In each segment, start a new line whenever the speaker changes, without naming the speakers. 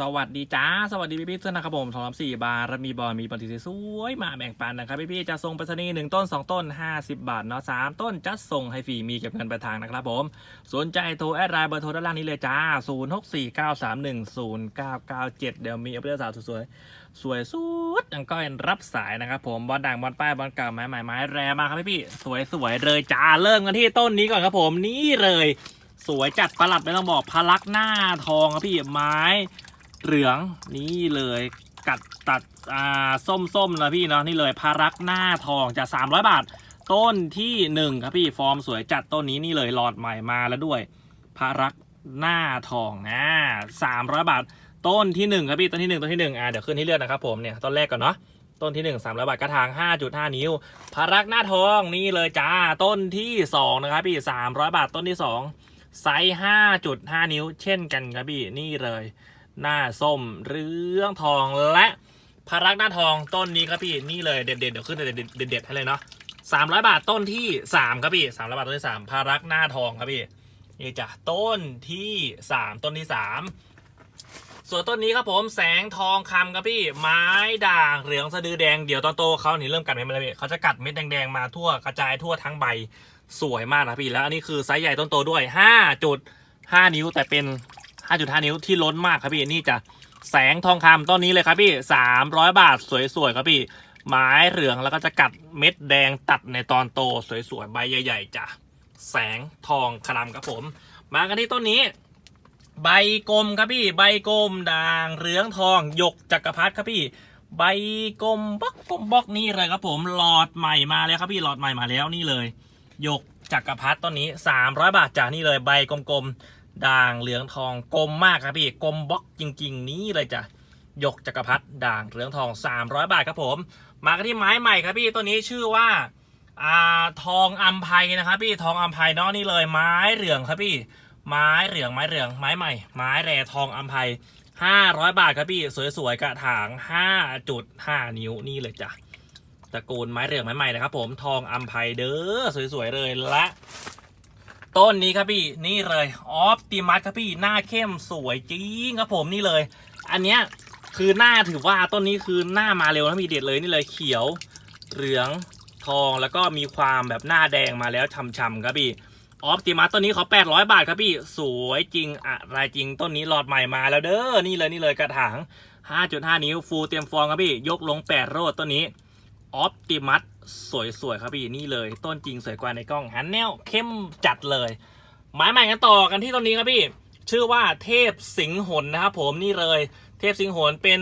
สวัสดีจ้า สวัสดีพี่พี่ทุกท่านะครับผมสองสามสี่บาทมีบอลมีปฏิเสธสวยมาแบ่งปันนะครับพี่พี่จะส่งไปรษณีย์หนึ่งต้นสองต้นห้าสิบบาทเนาะสามต้นจัดส่งให้ฟรีมีเก็บเงินปลายทางนะครับผม สนใจโทรแอดไลน์เบอร์โทรด้านล่างนี้เลยจ้าศูนย์หกสี่เก้าสามหนึ่งศูนย์เก้าเก้าเจ็ดเดี๋ยวมีอัปเดตสาวสวยสวยสุดยังก็รับสายนะครับผมบอลด่างบอลป้ายบอลเก่าไม้ใหม่ไม้แรมาครับพี่พี่สวยสวยเลยจ้าเริ่มกันที่ต้นนี้ก่อนครับผมนี่เลย สวยจัดประหลัดไม่ต้องบอกพลักหน้าทองครับพี่ไม้ เหลืองนี่เลยกัดตัดอ่าส้มส้มๆนะพี่เนาะนี่เลยพารักหน้าทองจาก300 บาท ต้นที่หนึ่งครับพี่ฟอร์มสวยจัดต้นนี้นี่เลยหลอดใหม่มาแล้วด้วยพารักหน้าทองนะสามร้อยบาท ต้นที่หนึ่งครับพี่ต้นที่หนึ่งต้นที่หนึ่งอ่าเดี๋ยวขึ้นให้เลือกนะครับผมเนี่ยต้นแรกก่อนเนาะต้นที่หนึ่งสามร้อยบาทกระถางห้าจุดห้านิ้วพารักหน้าทองนี่เลยจ้าต้นที่สองนะครับพี่สามร้อยบาทต้นที่สองไซส์ห้าจุดห้านิ้ว เช่นกันครับพี่นี่เลย หน้าส้มเรื่องทองและพารักหน้าทองต้นนี้ครับพี่นี่เลยเด็ดๆเดี๋ยวขึ้นเด็ดๆเด็ดๆให้เลยเนาะสามร้อยบาทต้นที่สามครับพี่สามร้อยบาทต้นที่สามพารักหน้าทองครับพี่นี่จ้ะต้นที่สามต้นที่สามส่วนต้นนี้ครับผมแสงทองคำครับพี่ไม้ด่างเหลืองสะดือแดงเดี๋ยวตอนโตเขานี่เริ่มกัดเม็ดมาแล้วพี่เขาจะกัดเม็ดแดงๆมาทั่วกระจายทั่วทั้งใบสวยมากนะพี่แล้วอันนี้คือไซส์ใหญ่ต้นโตด้วยห้าจุดห้านิ้วแต่เป็น 5.5 นิ้วที่ล้นมากครับพี่นี่จะแสงทองคำต้นนี้เลยครับพี่ 300 บาทสวยๆครับพี่ ไม้เหลืองแล้วก็จะกัดเม็ดแดงตัดในตอนโตสวยๆ ใบใหญ่ๆจ้ะแสงทองคำครับผม มากันที่ต้นนี้ ใบกลมครับพี่ ใบกลมด่างเหลืองทองหยกจักรพรรดิครับพี่ ใบกลมบล็อกกลมบล็อกนี่เลยครับผมหลอดใหม่มาแล้วครับพี่หลอดใหม่มาแล้วนี่เลยหยกจักรพรรดิต้นนี้ 300 บาทจ้ะนี่เลยใบกลมๆ ด่างเหลืองทองกลมมากครับพี่กลมบล็อกจริง ๆ นี้เลยจ้ะยกจักรพรรดิด่างเหลืองทอง 300 บาทครับผม มากันที่ไม้ใหม่ครับพี่ตัวนี้ชื่อว่าอ่าทองอัมไพนะครับพี่ทองอัมไพเนาะนี่เลยไม้เหลืองครับพี่ ไม้เหลืองไม้เหลืองไม้ใหม่ ไม้แร่ทองอัมไพ500 บาทครับพี่สวยๆกระถาง 5.5 นิ้วนี่เลยจ้ะตระกูลไม้เหลืองไม้ใหม่นะครับผมทองอัมไพเด้อสวยๆเลยและ ต้นนี้ครับพี่นี่เลยออฟติมัสครับพี่หน้าเข้มสวยจริงครับผมนี่เลย อันเนี้ยคือหน้าถือว่าต้นนี้คือหน้ามาเร็วนะพี่เด็ดเลยนี่เลยเขียวเหลืองทองแล้วก็มีความแบบหน้าแดงมาแล้วช่ำๆครับพี่ออฟติมัสต้นนี้เขา800 บาทครับพี่สวยจริงอะไรจริงต้นนี้หลอดใหม่มาแล้วเด้อนี่เลยนี่เลยกระถาง5.5 นิ้วฟูเตรียมฟองครับพี่ยกลง 8 โรดต้นนี้ออปติมัส สวยๆครับพี่นี่เลยต้นจริงสวยกว่าในกล้องหันแนวเข้มจัดเลยไม้ใหม่กันต่อกันที่ต้นนี้ครับพี่ ชื่อว่าเทพสิงหนนะครับผมนี่เลย เทพสิงหนเป็น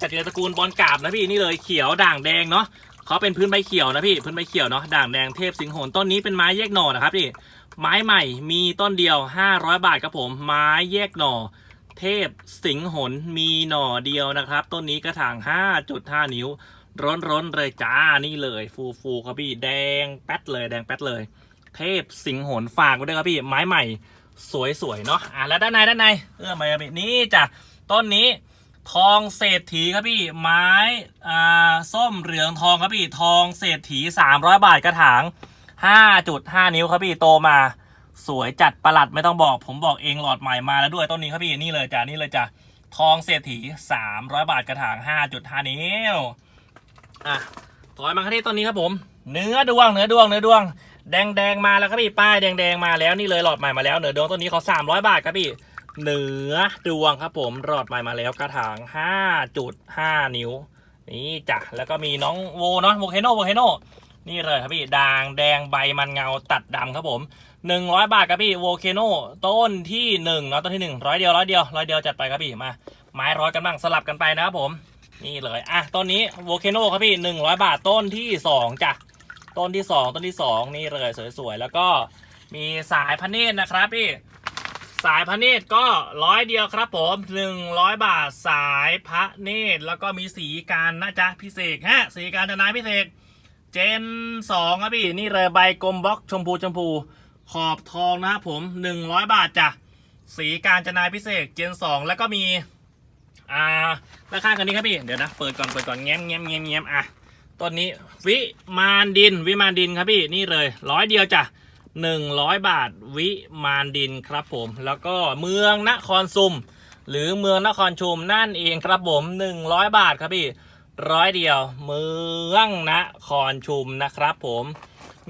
จัดอยู่ในตระกูลบอลกาบนะพี่นี่เลยเขียวด่างแดงเนาะเขาเป็นพื้นใบเขียวนะพี่พื้นใบเขียวเนาะด่างแดงเทพสิงหนต้นนี้เป็นไม้แยกหน่อนะครับพี่ไม้ใหม่มีต้นเดียว 500 บาทครับผม ไม้แยกหน่อ เทพสิงหนมีหน่อเดียวนะครับ ต้นนี้กระถาง 5.5 นิ้ว ร้อนๆเลยจ้านี่เลยฟูฟูครับพี่แดงแป๊ดเลยแดงแป๊ดเลย เทพสิงห์โหนฝากไว้ด้วยครับพี่ไม้ใหม่ สวยๆเนาะอะแล้วด้านในด้านในเอื้อมมาพี่นี่จ้ะต้นนี้ทองเศรษฐีครับพี่ไม้อ่าส้มเหลืองทองครับพี่ทองเศรษฐี300บาทกระถาง5.5นิ้วครับพี่โตมาสวยจัดประหลัดไม่ต้องบอก ผมบอกเองหลอดใหม่มาแล้วด้วยต้นนี้ครับพี่นี่เลยจ้ะนี่เลยจ้ะทองเศรษฐี300บาทกระถาง5.5นิ้ว อะถอยมาที่ต้นนี้ครับผม เนื้อดวงเนื้อดวงเนื้อดวง แดงแดงมาแล้วครับพี่ป้ายแดงแดงมาแล้วนี่เลยหลอดใหม่มาแล้วเนื้อดวงต้นนี้เขา300 บาทครับพี่เนื้อดวงครับผมหลอดใหม่มาแล้วกระถาง 5.5 นิ้ว นี่จ้ะแล้วก็มีน้องโวเนาะโวเคโนโวเคโนนี่เลยครับพี่ด่างแดงใบมันเงาตัดดำครับผม 100 บาทครับพี่โวเคโนต้นที่1เนาะต้นที่1ร้อยเดียวร้อยเดียวร้อยเดียวจัดไปครับพี่มาไม้ร้อยกันบ้างสลับกันไปนะครับผม นี่เลย อะต้นนี้โวเคโนครับพี่หนึ่งร้อยบาทต้นที่สองจ้ะ ต้นที่สองต้นที่สองนี่เลยสวยๆ แล้วก็มีสายพระเนตรนะครับพี่ สายพระเนตรก็ร้อยเดียวครับผมหนึ่งร้อยบาทสายพระเนตรแล้วก็มีสีการนะจ๊ะพิเศษฮะ สีการทนายพิเศษเจนสองครับพี่ นี่เลยใบกลมบล็อกชมพูชมพูขอบทองนะครับผมหนึ่งร้อยบาทจ้ะสีการจนายพิเศษเจนสองแล้วก็มี อ่าด้านข้างกันนี้ครับพี่ เดี๋ยวนะ เปิดก่อน เปิดก่อนแง้มแง้มแง้มแง้มอะต้นนี้วิมานดิน วิมานดินครับพี่ นี่เลย ร้อยเดียวจ้ะหนึ่งร้อยบาทวิมานดินครับผม แล้วก็เมืองนครซุม หรือเมืองนครชุมนั่นเองครับผม100บาทครับพี่ร้อยเดียว เมืองนครชุมนะครับผม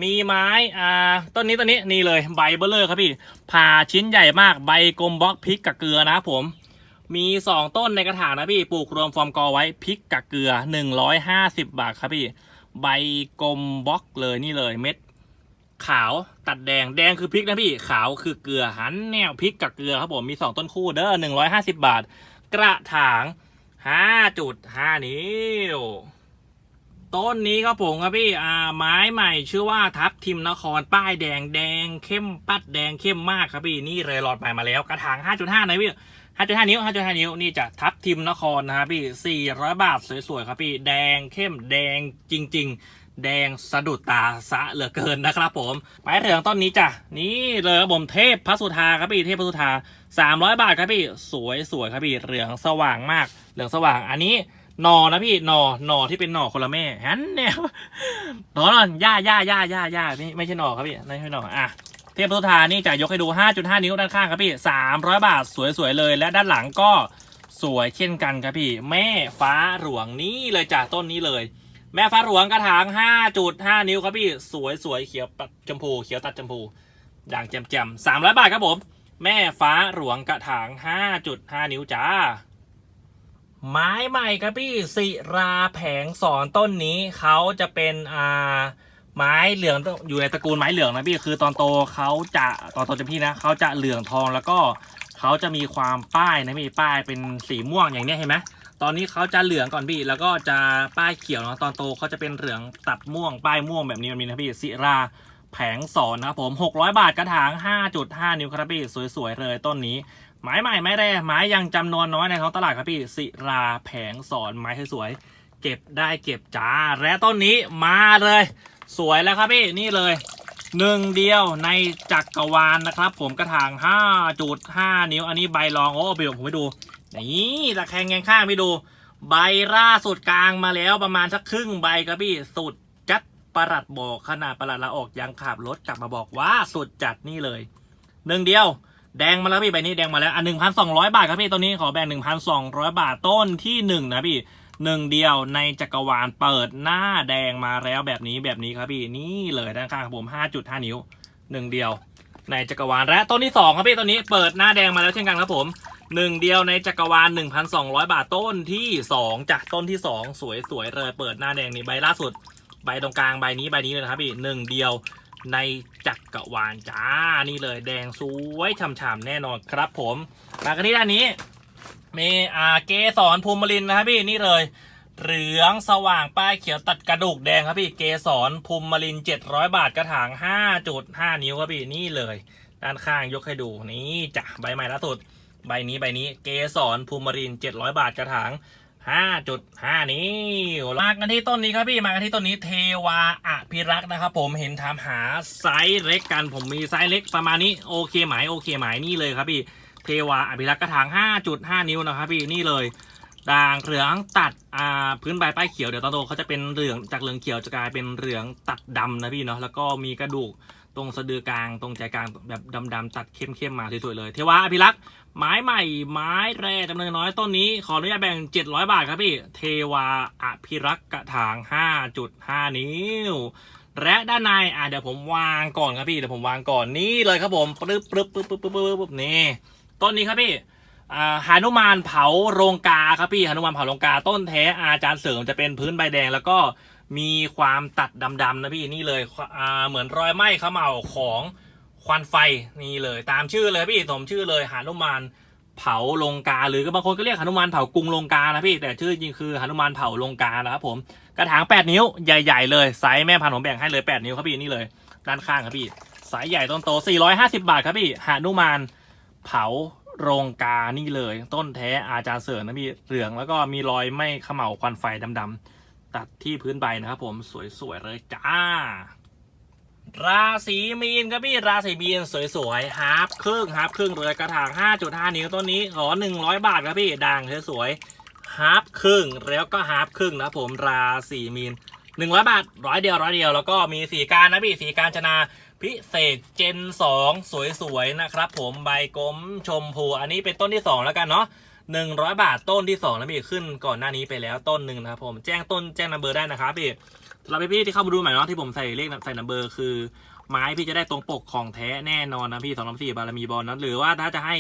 มีไม้อ่าต้นนี้ต้นนี้นี่เลยใบเบลเลอร์ครับพี่ผ่าชิ้นใหญ่มากใบกลมบล็อกพริกกับเกลือนะครับผม มีสองต้นในกระถางนะพี่ปลูกรวมฟอร์มกอไว้พริกกับเกลือ 150 บาทครับพี่ ใบกลมบล็อกเลยนี่เลยเม็ด ขาวตัดแดงแดงคือพริกนะพี่ขาวคือเกลือหันแนวพริกกับเกลือครับผมมีสองต้นคู่เด้อหนึ่งร้อยห้าสิบาท กระถางห้าจุดห้านิ้วต้นนี้ครับผมครับพี่อ่าไม้ใหม่ชื่อว่าทับทิมนครป้ายแดงแดงเข้มปัดแดงเข้มมากครับพี่นี่เลยหลอดใหม่มาแล้ว กระถางห้าจุดห้านะพี่ ห้าจุดห้านิ้วห้าจุดห้านิ้ว นี่จะทับทิมนครนะครับพี่สี่ร้อยบาทสวยๆครับพี่ แดงเข้มแดงจริง ๆ แดงสะดุดตาสะเหลือเกินนะครับผมไม้เหลืองต้นนี้จ้ะ นี่เลยครับผมเทพพระสุธาครับพี่ เทพพระสุธาสามร้อยบาทครับพี่ สวยสวยครับพี่ เหลืองสว่างมาก เหลืองสว่าง อันนี้หนอนะพี่หนอหนอที่เป็นหนอคนละแม่ฮันเนี่ยหนอนอนย่าย่าย่าย่าย่าไม่ไม่ใช่หนอครับพี่ไม่ใช่หนออะ เทพพุทธานี่จะยกให้ดู 5.5 นิ้วด้านข้างครับพี่ 300 บาทสวยๆเลย และด้านหลังก็สวยเช่นกันครับพี่ แม่ฟ้าหลวงนี่เลยจากต้นนี้เลย แม่ฟ้าหลวงกระถาง 5.5 นิ้วครับพี่ สวยๆเขียวตัดชมพูเขียวตัดชมพูอย่างแจ่มๆ300 บาทครับผม แม่ฟ้าหลวงกระถาง 5.5 นิ้วจ้าไม้ใหม่ครับพี่ศิราแผงสอนต้นนี้เขาจะเป็นอ่า ไม้เหลืองต้องอยู่ในตระกูลไม้เหลืองนะพี่คือตอนโตเขาจะตอนโตจะพี่นะเขาจะเหลืองทองแล้วก็เขาจะมีความป้ายนะพี่ป้ายเป็นสีม่วงอย่างเนี้ยเห็นไหมตอนนี้เขาจะเหลืองก่อนพี่ แล้วก็จะป้ายเขียวเนาะตอนโตเขาจะเป็นเหลืองตัดม่วงป้ายม่วงแบบนี้มันมีนะพี่ศิราแผงสอนนะครับผม 600 บาทกระถาง 5.5 นิ้วครับพี่สวยๆเลยต้นนี้ไม้ใหม่ไม่ได้ไม้ยังจำนวนน้อยในท้องตลาดครับพี่ศิราแผงสอนไม้สวยๆเก็บได้เก็บจ้าและต้นนี้มาเลย สวยแล้วครับพี่นี่เลยหนึ่งเดียวในจักรวาลนะครับ ผมกระถาง 5.5 นิ้ว อันนี้ใบรอง โอ้พี่ผมไปดูนี่ตะแคงแงข้างพี่ดู ใบล่าสุดกลางมาแล้วประมาณสักครึ่งใบครับพี่ สุดจัดประหลัดบอกขนาดประหลัดละออกยังขับรถกลับมาบอกว่าสุดจัดนี่เลยหนึ่งเดียว แดงมาแล้วพี่ใบนี้แดงมาแล้วอะหนึ่งพันสองร้อยบาทครับพี่ตัวนี้ขอแบ่งหนึ่งพันสองร้อยบาทต้นที่หนึ่งนะพี่ หนึ่งเดียวในจักรวาลเปิดหน้าแดงมาแล้วแบบนี้แบบนี้ครับพี่นี่เลยด้านข้างครับผม5.5 นิ้วหนึ่งเดียวในจักรวาลและต้นที่สองครับพี่ต้นนี้เปิดหน้าแดงมาแล้วเช่นกันครับผมหนึ่งเดียวในจักรวาล 1,200 บาทต้นที่สองจากต้นที่สองสวยสวยๆเลยเปิดหน้าแดงนี่ใบล่าสุด ใบตรงกลางใบนี้ใบนี้เลยนะครับพี่หนึ่งเดียวในจักรวาลจ้านี่เลยแดงสวยฉ่ำๆแน่นอนครับผมมากันที่ด้านนี้ มีอ่าเกสรภูมิลินนะครับพี่นี่เลย เหลืองสว่างป้ายเขียวตัดกระดูกแดงครับพี่เกสรภูมิลินเจ็ดร้อยบาทกระถางห้าจุดห้านิ้วครับพี่นี่เลย ด้านข้างยกให้ดูนี่จ้ะใบใหม่ล่าสุด ใบนี้ใบนี้เกสรภูมิลินเจ็ดร้อยบาทกระถางห้าจุดห้านิ้วมากันที่ต้นนี้ครับพี่มากันที่ต้นนี้เทวาอภิรักษ์นะครับผมเห็นถามหาไซส์เล็กกันผมมีไซส์เล็กประมาณนี้โอเคไหมโอเคไหมนี่เลยครับพี่ เทวาอภิรักษ์กระถาง 5.5 นิ้วนะครับพี่นี่เลยด่างเหลืองตัดอ่าพื้นใบป้ายเขียวเดี๋ยวตอนโตเขาจะเป็นเหลืองจากเหลืองเขียวจะกลายเป็นเหลืองตัดดำนะพี่เนาะแล้วก็มีกระดูกตรงสะดือกลางตรงใจกลางแบบดำๆตัดเข้มๆมาสวยๆเลย เทวาอภิรักษ์ไม้ใหม่ไม้แร่จำนวนน้อยต้นนี้ ขออนุญาตแบ่ง 700 บาทครับพี่ เทวาอภิรักษ์กระถาง 5.5 นิ้ว และด้านในอะเดี๋ยวผมวางก่อนครับพี่เดี๋ยวผมวางก่อนนี่เลยครับผมปึ๊บปึ๊บปึ๊บปึ๊บปึ๊บปึ๊บปึ๊บนี่ ต้นนี้ครับพี่หานุมานเผาโรงกาครับพี่หานุมานเผาโรงกา ต้นแท้อาจารย์เสริมจะเป็นพื้นใบแดง แล้วก็มีความตัดดำๆนะพี่นี่เลยเหมือนรอยไหม้เขม่าของควันไฟนี่เลย ตามชื่อเลยพี่สมชื่อเลยหานุมานเผาโรงกา หรือก็บางคนก็เรียกหานุมานเผากรุงโรงกานะพี่แต่ชื่อจริงคือหานุมานเผาโรงกานะครับผมกระถาง8 นิ้วใหญ่ ๆ เลยไซส์แม่พันธุ์ผมแบ่งให้เลย 8 นิ้วครับพี่นี่เลย ด้านข้างครับพี่สายใหญ่ต้นโต450 บาทครับพี่หานุมาน เผาโรงกานี่เลย ต้นแท้อาจารย์เสริมนะพี่เหลืองแล้วก็มีรอยไม้เขม่าควันไฟดำๆตัดที่พื้นใบนะครับผมสวยๆเลยจ้า ราศีมีนครับพี่ราศีมีนสวยๆฮาร์ปครึ่งฮาร์ปครึ่งเลยกระถาง 5.5 นิ้วต้นนี้ขอ100 บาทครับพี่ด่างสวยๆฮาร์ปครึ่งแล้วก็ฮาร์ปครึ่งนะผมราศีมีน 100บาทร้อยเดียวร้อยเดียว แล้วก็มีสีการนะพี่สีการชนาพิเศษเจน2สวยๆนะครับ ผมใบกลมชมพูอันนี้เป็นต้นที่2แล้วกันเนาะหนึ่งร้อยบาทต้นที่สองนะพี่ขึ้นก่อนหน้านี้ไปแล้วต้นหนึ่งนะครับผมแจ้งต้นแจ้งนัมเบอร์ได้นะครับพี่สำหรับพี่ๆที่เข้ามาดูใหม่เนาะที่ผมใส่เลขใส่นัมเบอร์คือไม้พี่จะได้ตรงปกของแท้แน่นอนนะพี่สองสามสี่บารมีบอลนั้นหรือว่าถ้าจะให้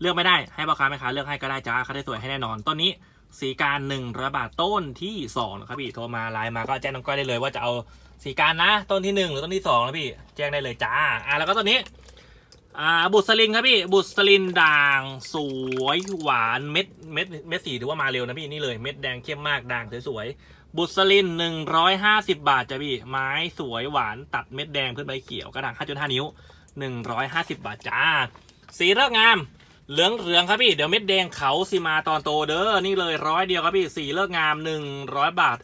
เลือกไม่ได้ให้พ่อค้าแม่ค้าเลือกให้ก็ได้จ้าเขาได้สวยให้แน่นอนต้นนี้ สีการหนึ่งร้อยบาทต้นที่สองนะครับพี่โทรมาไลน์มาก็แจ้งน้องก้อยได้เลยว่าจะเอาสีการนะ ต้นที่หนึ่งหรือต้นที่สองนะพี่แจ้งได้เลยจ้าอะแล้วก็ต้นนี้อ่าบุษลินครับพี่บุษลินด่างสวยหวานเม็ดเม็ดเม็ดสีถือว่ามาเร็วนะพี่นี่เลยเม็ดแดงเข้มมากด่างสวยๆบุษลินหนึ่งร้อยห้าสิบบาทจ้ะพี่ไม้สวยหวานตัดเม็ดแดงเพื่อใบเขียวกระด่างห้าจุดห้านิ้วหนึ่งร้อยห้าสิบบาทจ้าสีเลือกงาม เหลืองเหลืองครับพี่ เดี๋ยวเม็ดแดงเขาสิมาตอนโตเด้อ นี่เลยร้อยเดียวครับพี่สีเลือกงามหนึ่งร้อยบาท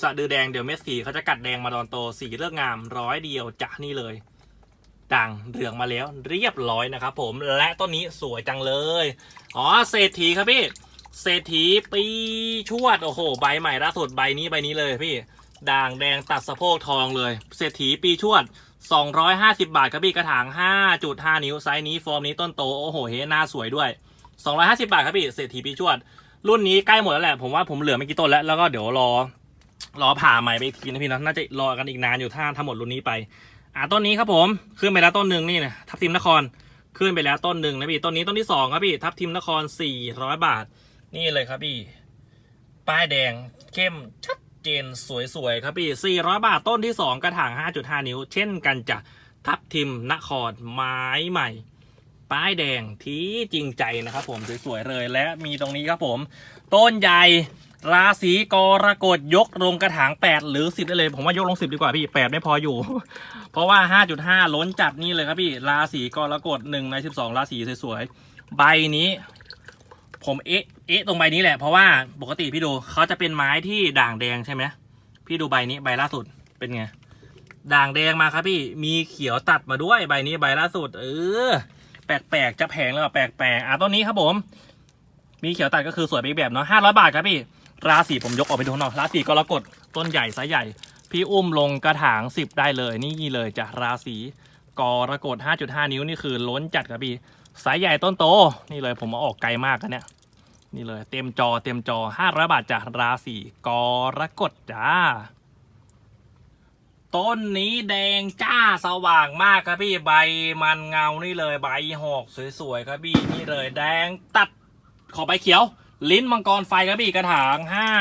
สะดือแดงเดี๋ยวเม็ดสีเขาจะกัดแดงมาตอนโตสีเลือกงามร้อยเดียวจ้ะนี่เลยด่างเหลืองมาแล้วเรียบร้อยนะครับผมและต้นนี้สวยจังเลย อ๋อเศรษฐีครับพี่ เศรษฐีปีชวดโอ้โห ใบใหม่ล่าสุดใบนี้ใบนี้เลยพี่ ด่างแดงตัดสะโพกทองเลย เศรษฐีปีชวด 250 บาทครับพี่กระถาง 5.5 นิ้วไซส์นี้ฟอร์มนี้ต้นโตโอ้โหเฮหน้าสวยด้วย 250 บาทครับพี่เศรษฐีปีชวด รุ่นนี้ใกล้หมดแล้วแหละ ผมว่าผมเหลือไม่กี่ต้นแล้ว แล้วก็เดี๋ยวรอ รอผ่าใหม่ไปอีกทีนะพี่นะน่าจะรอกันอีกนานอยู่ถ้าทั้งหมดรุ่นนี้ไป อ่าต้นนี้ครับผมขึ้นไปแล้วต้นหนึ่งนี่นะทับทิมนครขึ้นไปแล้วต้นหนึ่งนะพี่ต้นนี้ต้นที่สองครับพี่ทับทิมนครสี่ร้อยบาท นี่เลยครับพี่ ป้ายแดงเข้มชัด เจนสวยๆ ครับพี่สี่ร้อยบาทต้นที่สองกระถางห้าจุดห้านิ้ว เช่นกันจะทับทิมนครไม้ใหม่ ป้ายแดงที่จริงใจนะครับผมสวยๆเลยและมีตรงนี้ครับผม ต้นใหญ่ราศีกรกฎยกลงกระถาง 8 หรือ 10 ได้เลย ผมว่ายกลง 10 ดีกว่าพี่ 8 ไม่พออยู่ เพราะว่า 5.5 ล้นจัดนี่เลยครับพี่ ราศีกรกฎ1ใน 12 ราศีสวยๆ ใบนี้ ผมเอ๊ะเอ๊ะตรงใบนี้แหละ เพราะว่าปกติพี่ดูเขาจะเป็นไม้ที่ด่างแดงใช่ไหมพี่ดูใบนี้ใบล่าสุดเป็นไงด่างแดงมาครับพี่มีเขียวตัดมาด้วยใบนี้ใบล่าสุด เออ แปลกๆจะแพงแล้วแปลกๆอะต้นนี้ครับผม มีเขียวตัดก็คือสวยไปแบบเนาะ500บาทครับพี่ ราศีผมยกออกไปดูข้างนอกราศีกรกฎต้นใหญ่ไซส์ใหญ่ พี่อุ้มลงกระถาง10ได้เลยนี่เลยจ้ะราศีกรกฎ5.5 นิ้วนี่คือล้นจัดครับพี่ไซส์ใหญ่ต้นโต นี่เลยผมมาออกไกลมากกันเนี่ย นี่เลย เต็มจอเต็มจอ500บาทจ้ะราศีกรกฎจ้า ต้นนี้แดงจ้าสว่างมากครับพี่ใบมันเงานี่เลยใบหอกสวยๆครับพี่นี่เลยแดงตัดขอใบเขียว ลิ้นมังกรไฟครับพี่กระถาง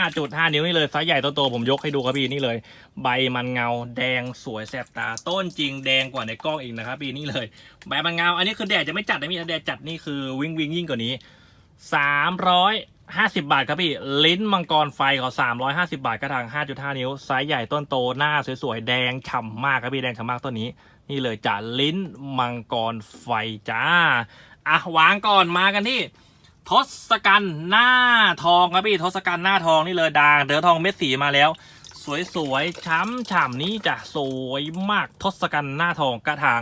5.5 นิ้วนี่เลยไซส์ใหญ่ต้นโตผมยกให้ดูครับพี่นี่เลย ใบมันเงาแดงสวยแสบตา ต้นจริงแดงกว่าในกล้องอีกนะครับพี่นี่เลย ใบมันเงาอันนี้คือแดดจะไม่จัดนะพี่ถ้าแดดจัดนี่คือวิ่งวิ่งยิ่งกว่านี้ 350บาทครับพี่ ลิ้นมังกรไฟเขา350บาทกระถาง5.5นิ้วไซส์ใหญ่ต้นโตหน้าสวยๆ แดงฉ่ำมากครับพี่ แดงฉ่ำมากต้นนี้ นี่เลยจ้ะลิ้นมังกรไฟจ้า อะวางก่อนมากันที่ ทศกัณฐ์หน้าทองครับพี่ทศกัณฐ์หน้าทองนี่เลยด่างเดือทองเม็ดสีมาแล้ว สวยๆช้ำฉ่ำนี้จะสวยมากทศกัณฐ์หน้าทองกระถาง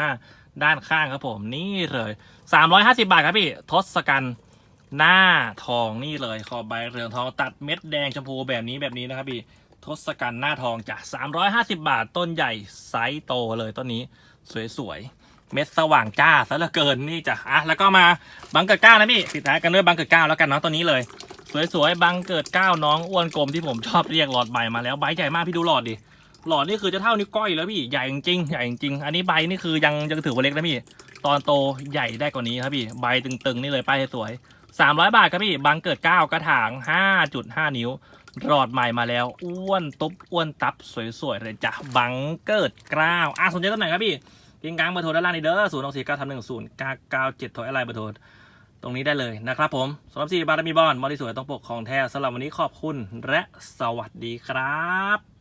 5.5ด้านข้างครับผมนี่เลย350บาทครับพี่ทศกัณฐ์ หน้าทองนี่เลยขอบใบเรืองทองตัดเม็ดแดงชมพูแบบนี้แบบนี้นะครับพี่ทศกัณฐ์หน้าทองจ้ะ350 บาทต้นใหญ่ไซส์โตเลยต้นนี้สวยๆ เม็ดสว่างจ้าซะเหลือเกินนี่จ้ะอะแล้วก็มาบังเกิดเก้านะพี่ปิดท้ายกันด้วยบังเกิดเก้าแล้วกันเนาะตัวนี้เลย สวยๆบังเกิดเก้าน้องอ้วนกลมที่ผมชอบเรียกหลอดใบมาแล้วใบใหญ่มากพี่ดูหลอดดิหลอดนี่คือจะเท่านิ้วก้อยแล้วพี่ใหญ่จริงใหญ่จริงอันนี้ใบนี่คือยังยังถือว่าเล็กนะพี่ตอนโตใหญ่ได้กว่านี้ครับพี่ใบตึงๆนี่เลยป้ายสวย 300บาทครับพี่บังเกิดเก้ากระถาง5.5นิ้วหลอดใหม่มาแล้ว อ้วนตบอ้วนตับสวยๆเลยจ้ะบังเกิดเกล้าวอะสนใจต้นไหนครับพี่กิงกลางเบอร์โทรด้านล่างนี้เด้อศูนย์หกสี่เก้าทำหนึ่งศูนย์เก้าเก้าเจ็ดโทรอะไรเบอร์โทรตรงนี้ได้เลยนะครับผมสำหรับสี่บารมีบอลบอลที่สวยต้องปกของแท้สำหรับวันนี้ขอบคุณและสวัสดีครับ